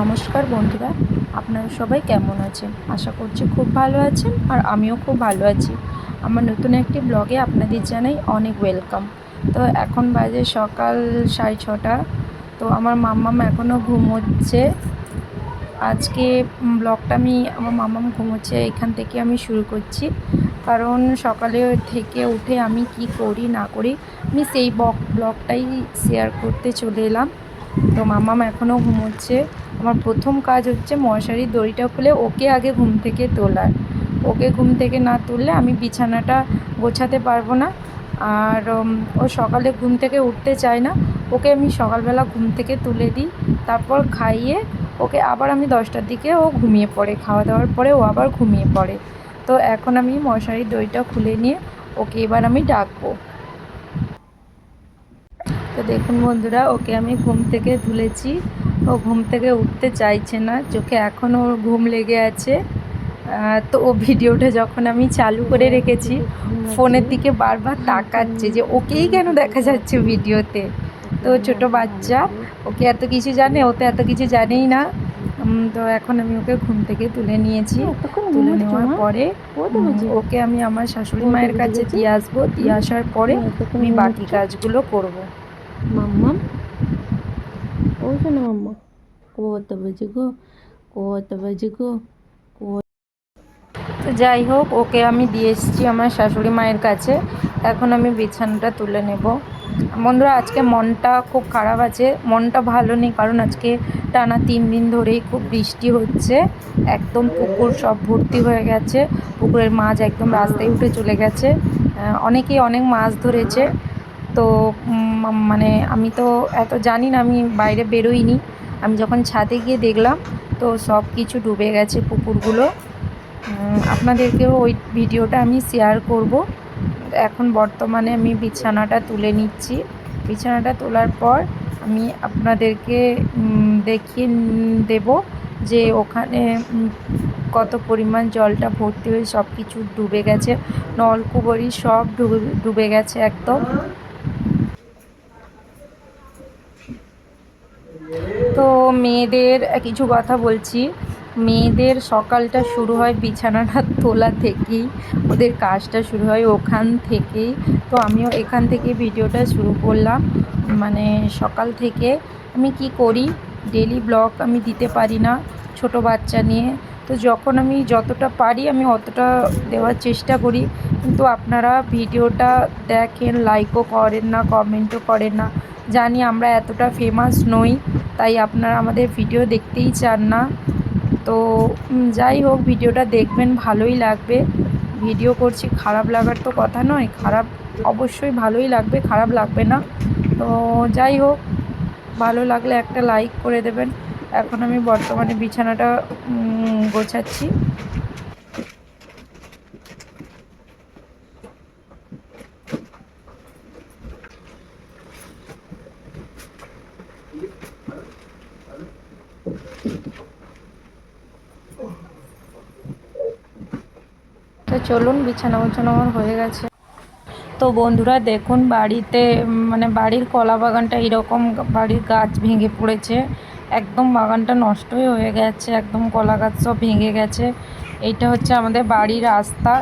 নমস্কার বন্ধুরা, আপনারা সবাই কেমন আছেন? আশা করছি খুব ভালো আছেন আর আমিও খুব ভালো আছি। আমার নতুন একটি ব্লগে আপনাদের জানাই অনেক ওয়েলকাম। তো এখন বাজে সকাল সাড়ে ছটা। তো আমার মাম্মাম এখনও ঘুমোচ্ছে। আজকে ব্লগটা আমি, আমার মাম্মাম ঘুমোচ্ছে, এখান থেকে আমি শুরু করছি। কারণ সকালে থেকে উঠে আমি কি করি না করি, আমি সেই ব্লগটাই শেয়ার করতে চলে এলাম। তো মামাম এখনও ঘুমোচ্ছে। আমার প্রথম কাজ হচ্ছে মশারির দড়িটা খুলে ওকে আগে ঘুম থেকে তোলার। ওকে ঘুম থেকে না তুললে আমি বিছানাটা গোছাতে পারব না। আর ও সকালে ঘুম থেকে উঠতে চায় না। ওকে আমি সকালবেলা ঘুম থেকে তুলে দিই। তারপর খাইয়ে ওকে আবার আমি দশটার দিকে ও ঘুমিয়ে পড়ে। খাওয়া দাওয়ার পরে ও আবার ঘুমিয়ে পড়ে। তো এখন আমি মশারির দড়িটা খুলে নিয়ে ওকে এবার আমি ডাকবো। তো দেখুন বন্ধুরা ওকে আমি ঘুম থেকে তুলেছি। ও ঘুম থেকে উঠতে চাইছে না চোখে এখনও ঘুম লেগে আছে। তো ও ভিডিওটা যখন আমি চালু করে রেখেছি ফোনের দিকে বারবার তাকাচ্ছে যে ওকেই কেন দেখা যাচ্ছে ভিডিওতে? তো ছোট বাচ্চা ওকে এত কিছু জানে ও তো এত কিছু জানেই না। তো এখন আমি ওকে ঘুম থেকে তুলে নিয়েছি। তুলে নেওয়ার পরে ওকে আমি আমার শাশুড়ি মায়ের কাছে দিয়ে আসব। দিয়ে আসার পরে আমি বাকি কাজগুলো করব। মাম্মা ও শোনো মাম্মা কত বাজে গো কত বাজে গো তো যাই হোক, ওকে আমি দিয়ে এসেছি আমার শাশুড়ি মায়ের কাছে। এখন আমি বিছানাটা তুলে নেব। বন্ধুরা, আজকে মনটা খুব খারাপ আছে। মনটা ভালো নেই, কারণ আজকে টানা তিন দিন ধরেই খুব বৃষ্টি হচ্ছে। একদম পুকুর সব ভর্তি হয়ে গেছে। পুকুরের মাছ একদম রাস্তায় উঠে চলে গেছে। অনেকেই অনেক মাছ ধরেছে। তো মানে আমি তো এত জানি না, আমি বাইরে বেরোইনি। আমি যখন ছাদে গিয়ে দেখলাম, তো সব কিছু ডুবে গেছে পুকুরগুলো। আপনাদেরকেও ওই ভিডিওটা আমি শেয়ার করব। এখন বর্তমানে আমি বিছানাটা তুলে নিচ্ছি। বিছানাটা তোলার পর আমি আপনাদেরকে দেখিয়ে দেব যে ওখানে কত পরিমাণ জলটা ভর্তি হয়ে সব কিছু ডুবে গেছে। নলকুবরি সব ডুবে ডুবে গেছে একদম। তো মেয়েদের, কিছু কথা বলছি। মেয়েদের সকালটা শুরু হয় বিছানাটা তোলা থেকেই, ওদের কাজটা শুরু হয় ওখান থেকেই। তো আমিও এখান থেকে ভিডিওটা শুরু করলাম। মানে সকাল থেকে আমি কি করি ডেলি ব্লগ আমি দিতে পারি না ছোট বাচ্চা নিয়ে। তো যখন আমি যতটা পারি আমি অতটা দেওয়ার চেষ্টা করি। কিন্তু আপনারা ভিডিওটা দেখেন লাইকও করেন না কমেন্টও করেন না। জানি আমরা এতটা ফেমাস নই, তাই আপনারা আমাদের ভিডিও দেখতেই চান না। তো যাই হোক ভিডিওটা দেখবেন, ভালোই লাগবে। ভিডিও করছি, খারাপ লাগার তো কথা নয়, খারাপ অবশ্যই ভালোই লাগবে, খারাপ লাগবে না। তো, যাই হোক, ভালো লাগলে একটা লাইক করে দেবেন। এখন আমি বর্তমানে বিছানাটা গোছাচ্ছি। চলুন, বিছানা গোছানো আমার হয়ে গেছে। তো বন্ধুরা, দেখুন বাড়িতে মানে বাড়ির কলা বাগানটা এরকম বাড়ির গাছ ভেঙে পড়েছে। একদম বাগানটা নষ্টই হয়ে গেছে, একদম কলা গাছ সব ভেঙে গেছে। এইটা হচ্ছে আমাদের বাড়ির রাস্তা।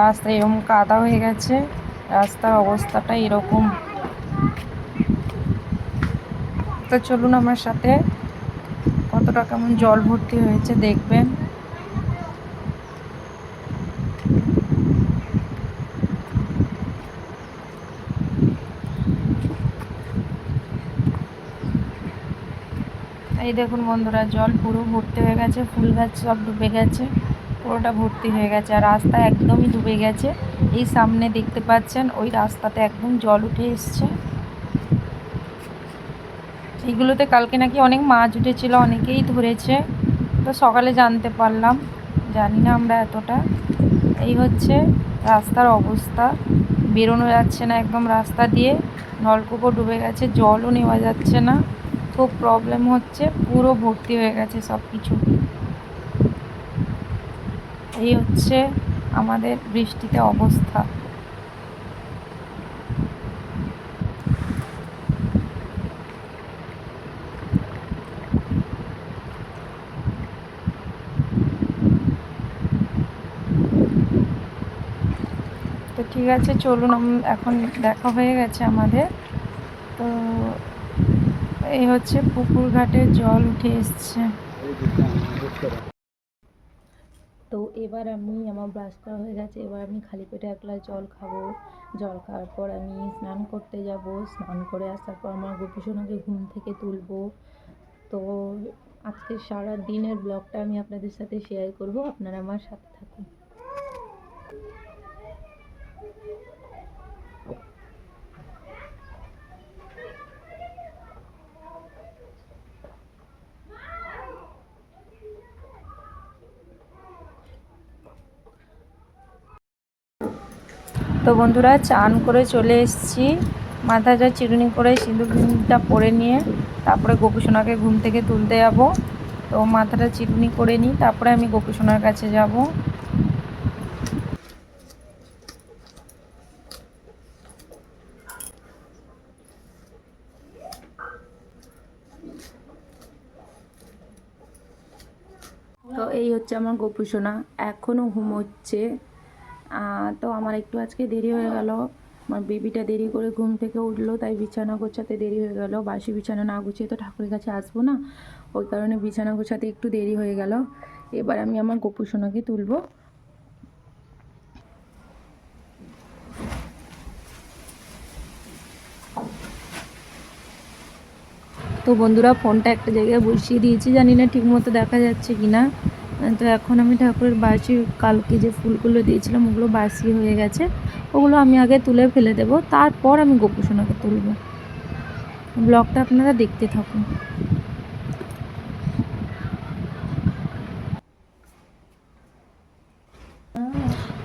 রাস্তা এরকম কাদা হয়ে গেছে, রাস্তার অবস্থাটা এরকম। তো চলুন আমার সাথে কতটা কেমন জল ভর্তি হয়েছে দেখবেন। এই দেখুন বন্ধুরা, জল পুরো ভর্তি হয়ে গেছে, ফুল গাছ সব ডুবে গেছে, পুরোটা ভর্তি হয়ে গেছে আর রাস্তা একদমই ডুবে গেছে। এই সামনে দেখতে পাচ্ছেন, ওই রাস্তাতে একদম জল উঠে এসছে। এইগুলোতে কালকে নাকি অনেক মাছ উঠেছিল, অনেকেই ধরেছে, তো সকালে জানতে পারলাম, জানি না আমরা এতটা। এই হচ্ছে রাস্তার অবস্থা, বেরোনো যাচ্ছে না একদম রাস্তা দিয়ে, নলকূপও ডুবে গেছে, জলও নেওয়া যাচ্ছে না। খুব প্রবলেম হচ্ছে, পুরো ভর্তি হয়ে গেছে সব কিছু এই হচ্ছে আমাদের বৃষ্টিতে অবস্থা। তো ঠিক আছে, চলুন এখন দেখা হয়ে গেছে আমাদের। তো এই হচ্ছে পুকুর ঘাটের জল উঠে এসছে। তো এবার আমি, আমার ব্রাশ করা হয়ে গেছে, এবার আমি খালি পেটে এক গ্লাস জল খাব। জল খাওয়ার পর আমি স্নান করতে যাব। স্নান করে আসার পর আমার গোপীসোনাকে ঘুম থেকে তুলবো। তো আজকে সারা দিনের ব্লগটা আমি আপনাদের সাথে শেয়ার করব। আপনারা আমার সাথে থাকুন। তো বন্ধুরা চান করে চলে এসেছি। মাথাটা চিরুনি করে সিঁদুরটা পরে নিয়ে তারপরে গোপুসোনাকে ঘুম থেকে তুলতে যাব। তো মাথাটা চিরুনি করে নিই, তারপরে আমি গোপুসোনার কাছে যাব। তো এই হচ্ছে আমার গোপুসোনা এখনও ঘুমোচ্ছে। তো আমার একটু আজকে দেরি হয়ে গেল। আমার বেবিটা দেরি করে ঘুম থেকে উঠল, তাই বিছানা গোছাতে দেরি হয়ে গেল। বাসি বিছানা না গুছিয়ে তো ঠাকুরের কাছে আসব না, ওই কারণে বিছানা গোছাতে একটু দেরি হয়ে গেল। এবার আমি আমার গোপুসোনাকে তুলবো। তো বন্ধুরা, ফোনটা একটা জায়গায় বসিয়ে দিয়েছি, জানি না ঠিকমতো দেখা যাচ্ছে কি না তো এখন আমি ঠাকুরের বাসি, কালকে যে ফুলগুলো দিয়েছিলাম, ওগুলো বাসি হয়ে গেছে। ওগুলো আমি আগে তুলে ফেলে দেবো, তারপর আমি গোপুসোনাকে তুলব। ব্লগটা আপনারা দেখতে থাকুন।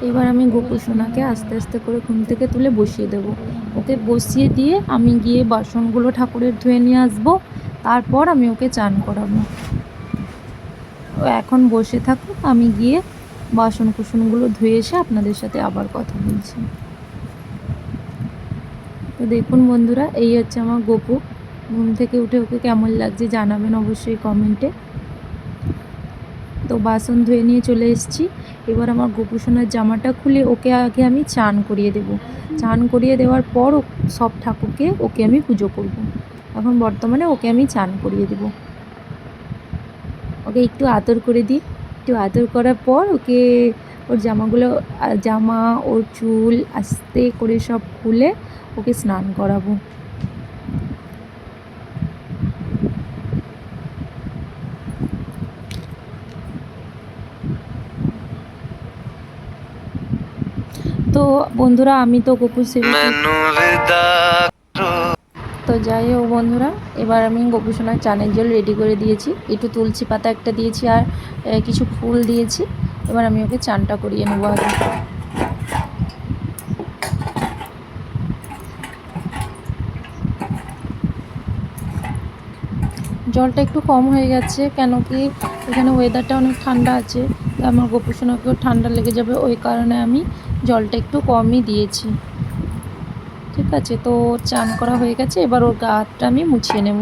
এবার আমি গোপুসোনাকে আস্তে আস্তে করে ঘুম থেকে তুলে বসিয়ে দেবো। ওকে বসিয়ে দিয়ে আমি গিয়ে বাসনগুলো ঠাকুরের ধুয়ে নিয়ে আসব, তারপর আমি ওকে চান করাবো। এখন বসে থাকুক, আমি গিয়ে বাসন কুসনগুলো ধুয়ে এসে আপনাদের সাথে আবার কথা বলছি। তো দেখুন বন্ধুরা, এই হচ্ছে আমার গোপু। ঘুম থেকে উঠে ওকে কেমন লাগছে জানাবেন অবশ্যই কমেন্টে। তো বাসন ধুয়ে নিয়ে চলে এসেছি। এবার আমার গোপুসোনার জামাটা খুলে ওকে আগে আমি চান করিয়ে দেব। চান করিয়ে দেওয়ার পর সব ঠাকুরকে ওকে আমি পুজো করব। এখন বর্তমানে ওকে আমি চান করিয়ে দেব। ওকে একটু আদর করে দিই। একটু আদর করার পর ওকে ওর জামাগুলো, জামা, ওর চুল আস্তে করে সব খুলে ওকে স্নান করাবো। তো বন্ধুরা, আমি তো কুকুর সেবা তো যাই হোক বন্ধুরা, এবার আমি গোপুসোনার চানের জল রেডি করে দিয়েছি। একটু তুলসী পাতা একটা দিয়েছি আর কিছু ফুল দিয়েছি। এবার আমি ওকে চানটা করিয়ে নেব আগে। জলটা একটু কম হয়ে গেছে, কেন কি এখানে ওয়েদারটা অনেক ঠান্ডা আছে আমার গোপুসোনাকেও ঠান্ডা লেগে যাবে। ওই কারণে আমি জলটা একটু কমই দিয়েছি। ঠিক আছে, তো চান করা হয়ে গেছে, এবার ওর গা হাতটা আমি মুছিয়ে নেব।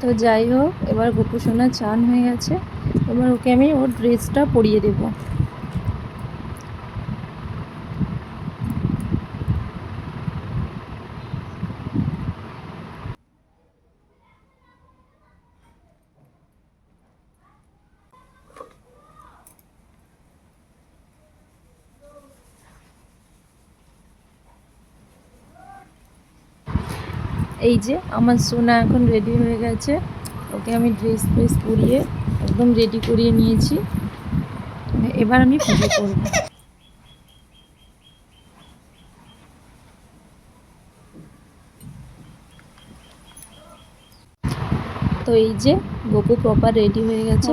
তো যাই হোক, এবার গোপু সোনা চান হয়ে গেছে, এবার ওকে আমি ওর ড্রেসটা পরিয়ে দেবো। এই যে, আমার সোনা এখন রেডি হয়ে গেছে। ওকে আমি ড্রেস ফ্রেস পরিয়ে একদম রেডি করিয়ে নিয়েছি। এবার আমি পুজো করব। তো এই যে গপু প্রপার রেডি হয়ে গেছে।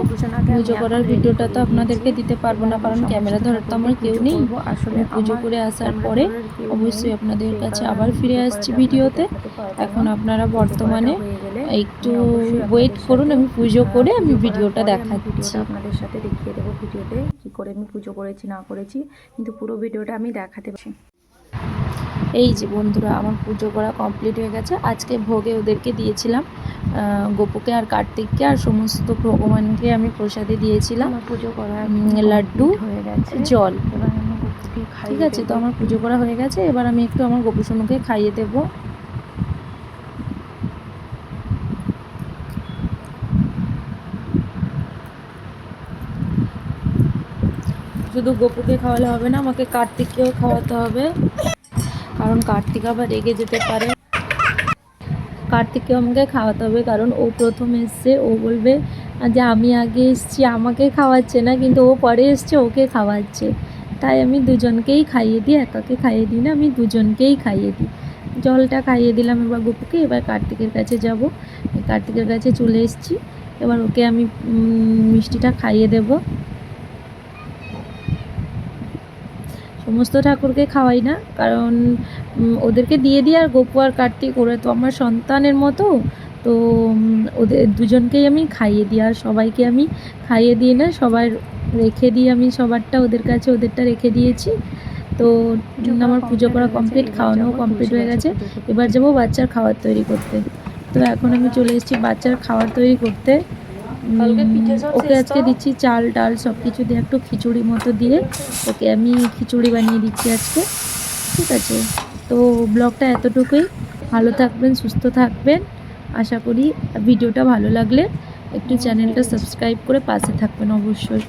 পুজো করার ভিডিওটা তো আপনাদেরকে দিতে পারব না কারণ ক্যামেরা ধরার তো আমার কেউ নেই। আসলে পুজো করে আসার পরে অবশ্যই আপনাদের কাছে আবার ফিরে আসছি ভিডিওতে। এখন আপনারা বর্তমানে একটু ওয়েট করুন আমি পুজো করে আমি ভিডিওটা দেখাচ্ছি। আপনাদের সাথে দেখিয়ে দেবো ভিডিওতে কি করে আমি পুজো করেছি না করেছি কিন্তু পুরো ভিডিওটা আমি দেখাতে পারছি। এই যে বন্ধুরা আমার পুজো করা কমপ্লিট হয়ে গেছে। আজকে ভোগে ওদেরকে দিয়েছিলাম গোপুকে আর কার্তিককে আর সমস্ত ভগবানকে আমি প্রসাদে দিয়েছিলাম। পুজো করা লাড্ডু, হয়ে গেছে। জল। ঠিক আছে তো আমার পুজো করা হয়ে গেছে এবার আমি একটু আমার গোপু গোপুসোনুকে খাইয়ে দেব। শুধু গোপুকে খাওয়ালে হবে না আমাকে কার্তিককেও খাওয়াতে হবে। কারণ কার্তিক আবার রেগে যেতে পারে। কার্তিককে আমাকে খাওয়াতে হবে, কারণ ও প্রথম এসছে, ও বলবে যে আমি আগে এসছি, আমাকে খাওয়াচ্ছে না, কিন্তু ও পরে এসছে, ওকে খাওয়াচ্ছে। তাই আমি দুজনকেই খাইয়ে দিই, একাকে খাইয়ে দিই না, আমি দুজনকেই খাইয়ে দিই। জলটা খাইয়ে দিলাম এবার গপুকে, এবার কার্তিকের কাছে যাব। কার্তিকের কাছে চলে এসেছি, এবার ওকে আমি মিষ্টিটা খাইয়ে দেব। সমস্ত ঠাকুরকে খাওয়াই না কারণ ওদেরকে দিয়ে দিই আর গপু আর কার্তিক ওরা তো আমার সন্তানের মতো তো ওদের দুজনকেই আমি খাইয়ে দিই আর সবাইকে আমি খাইয়ে দিই না সবার রেখে দিই আমি সবারটা ওদের কাছে ওদেরটা রেখে দিয়েছি তো আমার পুজো করা কমপ্লিট খাওয়ানো কমপ্লিট হয়ে গেছে এবার যাব বাচ্চার খাবার তৈরি করতে তো এখন আমি চলে এসেছি বাচ্চার খাবার তৈরি করতে। ওকে আজকে দিচ্ছি চাল ডাল সব কিছু দিয়ে একটু খিচুড়ি মতো দিয়ে। ওকে আমি খিচুড়ি বানিয়ে দিচ্ছি আজকে। ঠিক আছে? তো ব্লগটা এতটুকুই। ভালো থাকবেন সুস্থ থাকবেন। আশা করি ভিডিওটা ভালো লাগলে একটু চ্যানেলটা সাবস্ক্রাইব করে পাশে থাকবেন অবশ্যই।